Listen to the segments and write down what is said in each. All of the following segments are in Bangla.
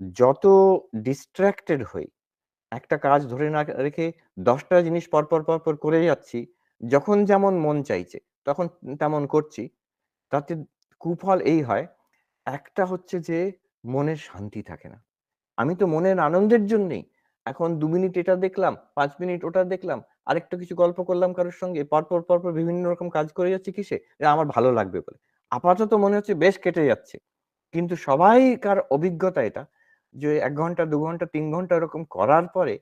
যত ডিস্ট্রাক্টেড হই, একটা কাজ ধরে না রেখে দশটা জিনিস পরপর, পরপর করে যাচ্ছি, যখন যেমন মন চাইছে তখন তেমন করছি। তাতে কুফল এই হয়, একটা হচ্ছে যে মনের শান্তি থাকে না। আমি তো মনের আনন্দের জন্যেই এখন দু মিনিট এটা দেখলাম, পাঁচ মিনিট ওটা দেখলাম, আরেকটু কিছু গল্প করলাম কারোর সঙ্গে। পরপর, পরপর বিভিন্ন রকম কাজ করে যাচ্ছি কিসে? আমার ভালো লাগবে বলে। আপাতত মনে হচ্ছে বেশ কেটে যাচ্ছে। কিন্তু সবাইকার অভিজ্ঞতা এটা যে এক ঘণ্টা, দু ঘণ্টা, তিন ঘণ্টা এরকম করার পরে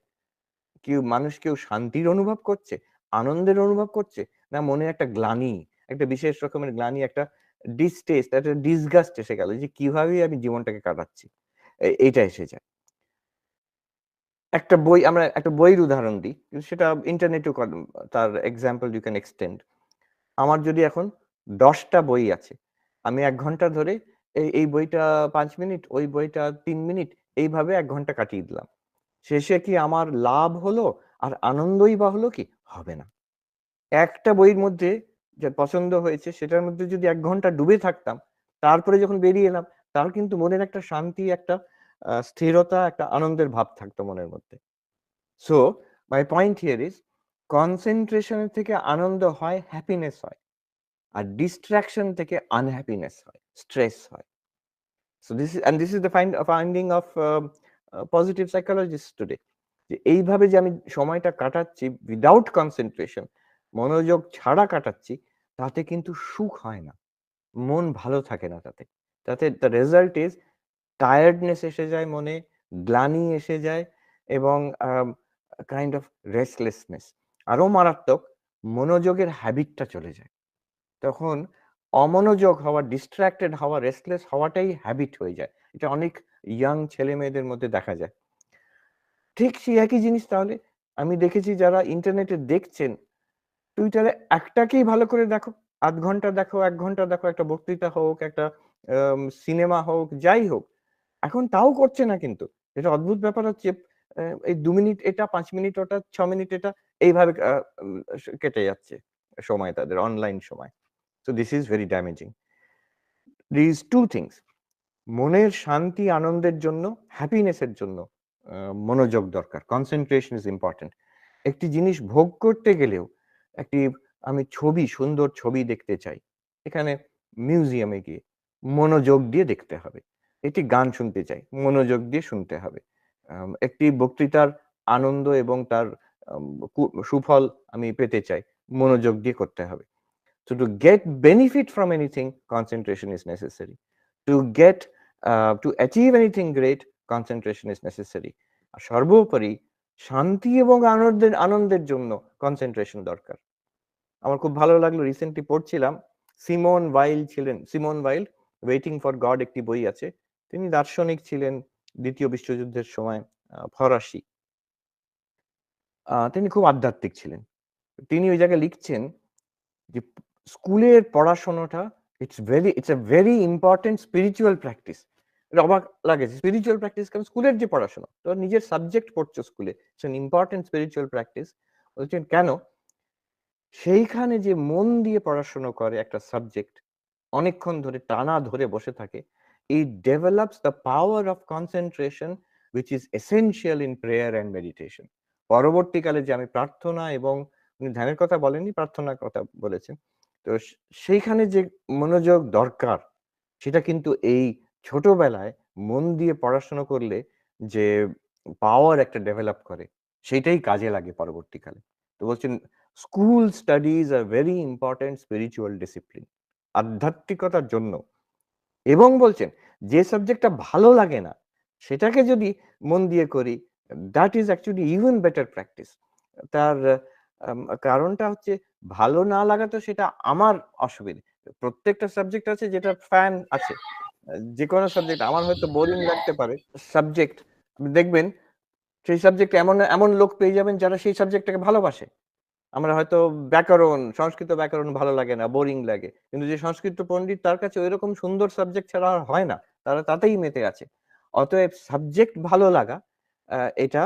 কেউ মানুষ কেউ শান্তির অনুভব করছে, আনন্দের অনুভব করছে, না মনে একটা গ্লানি, একটা বিশেষ রকমের গ্লানি, একটা ডিসটেস্ট, একটা ডিসগাস্ট এসে গেল যে কীভাবে আমি জীবনটাকে কাটাচ্ছি। এ এইটা এসে যায়। একটা বই আমরা একটা বইয়ের উদাহরণ দিই। সেটা ইন্টারনেটেও তার এক্সাম্পল ইউ ক্যান এক্সটেন্ড। আমার যদি এখন দশটা বই আছে। আমি এক ঘণ্টা ধরে এই বইটা পাঁচ মিনিট, ওই বইটা তিন মিনিট এইভাবে এক ঘণ্টা কাটিয়ে দিলাম। শেষে কি আমার লাভ হলো? আর আনন্দই বা হলো কি? হবে না। একটা বইয়ের মধ্যে যে পছন্দ হয়েছে সেটার মধ্যে যদি এক ঘণ্টা ডুবে থাকতাম, তারপরে যখন বেরিয়ে এলাম, তার কিন্তু মনের একটা শান্তি, একটা স্থিরতা, একটা আনন্দের ভাব থাকতো মনের মধ্যে। So my point here is কনসেন্ট্রেশনের থেকে আনন্দ হয়, হ্যাপিনেস হয়। আর ডিস্ট্রাকশন থেকে আনহ্যাপিনেস হয়, স্ট্রেস হয়। So this and this is the find finding of positive psychologist today. যে এইভাবে যে আমি সময়টা কাটাচ্ছি উইথআউট কনসেনট্রেশন, মনোযোগ ছাড়া কাটাচ্ছি, তাতে কিন্তু সুখ হয় না। মন ভালো থাকে না তাতে। তাতে দ্য রেজাল্ট ইস টায়ার্ডনেস এসে যায় মনে, গ্লানি এসে যায় এবং কাইন্ড অফ রেস্টলেসনেস। আরও মারাত্মক মনোযোগের হ্যাবিটটা চলে যায়। তখন অমনোযোগ হওয়া, ডিস্ট্রাক্টেড হওয়া, রেস্টলেস হওয়াটাই হ্যাবিট হয়ে যায়। এটা অনেক ইয়াং ছেলে মেয়েদের মধ্যে দেখা যায়। ঠিক সেই একই জিনিস তাহলে আমি দেখেছি যারা ইন্টারনেটে দেখছেন, টুইটারে একটাকেই ভালো করে দেখো। আধ ঘণ্টা দেখো, এক ঘণ্টা দেখো, একটা বক্তৃতা হোক, একটা সিনেমা হোক, যাই হোক। এখন তাও করছে না কিন্তু। এটা অদ্ভুত ব্যাপার হচ্ছে এই দু মিনিট এটা, পাঁচ মিনিট ওটা, ছ মিনিট এটা এইভাবে কেটে যাচ্ছে সময় তাদের অনলাইন সময়। So this is very damaging. This 2 things মনের শান্তি আনন্দের জন্য, হ্যাপিনেস এর জন্য মনোযোগ দরকার। Concentration is important. একটি জিনিস ভোগ করতে গেলেও একটি আমি ছবি, সুন্দর ছবি দেখতে চাই। এখানে মিউজিয়ামে গিয়ে মনোযোগ দিয়ে দেখতে হবে। একটি গান শুনতে চাই, মনোযোগ দিয়ে শুনতে হবে। একটি বক্তৃতার আনন্দ এবং তার সুফল আমি পেতে চাই, মনোযোগ দিয়ে করতে হবে। So to get benefit from anything, concentration is necessary. To get uh, to achieve anything great, concentration is necessary. আর সর্বোপরি শান্তি এবং আনন্দের আনন্দের জন্য কনসেনট্রেশন দরকার। আমার খুব ভালো লাগল রিসেন্টলি পড়ছিলাম সিমন ওয়াইল ছিলেন Simone Weil 'waiting for God' একটি বই আছে। তিনি দার্শনিক ছিলেন ২য় বিশ্বযুদ্ধের সময় ফরাসি। তিনি খুব আধ্যাত্মিক ছিলেন। তিনি ওই জায়গায় লিখছেন যে স্কুলের পড়াশোনাটা it's very it's a very important spiritual practice. অবাক লাগে স্পিরিচুয়াল প্র্যাকটিস কারণ স্কুলের যে পড়াশোনা, তো নিজের সাবজেক্ট পড়ছো স্কুলে। It's an important spiritual practice. বলছেন কেন? সেইখানে যে মন দিয়ে পড়াশোনা করে একটা সাবজেক্ট, অনেকক্ষণ ধরে টানা ধরে বসে থাকে, it develops the power of concentration which is essential in prayer and meditation পরবর্তীকালে যে আমি প্রার্থনা এবং উনি ধ্যানের কথা বলেননি, প্রার্থনার কথা বলেছেন। তো সেইখানে যে মনোযোগ দরকার, সেটা কিন্তু এই ছোটবেলায় মন দিয়ে পড়াশোনা করলে যে পাওয়ার একটা ডেভেলপ করে, সেইটাই কাজে লাগে পরবর্তীকালে। তো বলছেন school studies are very important spiritual discipline. আধ্যাত্মিকতার জন্য। এবং বলছেন যে সাবজেক্টটা ভালো লাগে না, সেটাকে যদি মন দিয়ে করি, that is actually even better practice. তার কারণটা হচ্ছে ভালো না লাগা তো সেটা আমার অসুবিধে। প্রত্যেকটা সাবজেক্ট আছে যেটা ফ্যান আছে। যে কোনো সাবজেক্ট আমার হয়তো বোরিং লাগতে পারে। সাবজেক্ট দেখবেন সেই সাবজেক্টে এমন, এমন লোক পেয়ে যাবেন যারা সেই সাবজেক্টটাকে ভালোবাসে। আমরা হয়তো ব্যাকরণ, সংস্কৃত ব্যাকরণ ভালো লাগে না, বোরিং লাগে। কিন্তু যে সংস্কৃত পণ্ডিত তার কাছে ঐরকম সুন্দর সাবজেক্ট ছাড়া আর হয় না। তারা তাতেই মেতে আছে। অতএব সাবজেক্ট ভালো লাগা এটা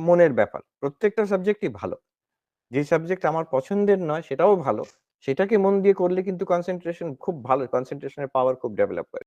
মনের ব্যাপার। প্রত্যেকটা সাবজেক্টই ভালো। যে সাবজেক্ট আমার পছন্দের নয়, সেটাও ভালো। সেটাকে মন দিয়ে করলে কিন্তু কনসেন্ট্রেশন খুব ভালো কনসেন্ট্রেশনের পাওয়ার খুব ডেভেলপ করে।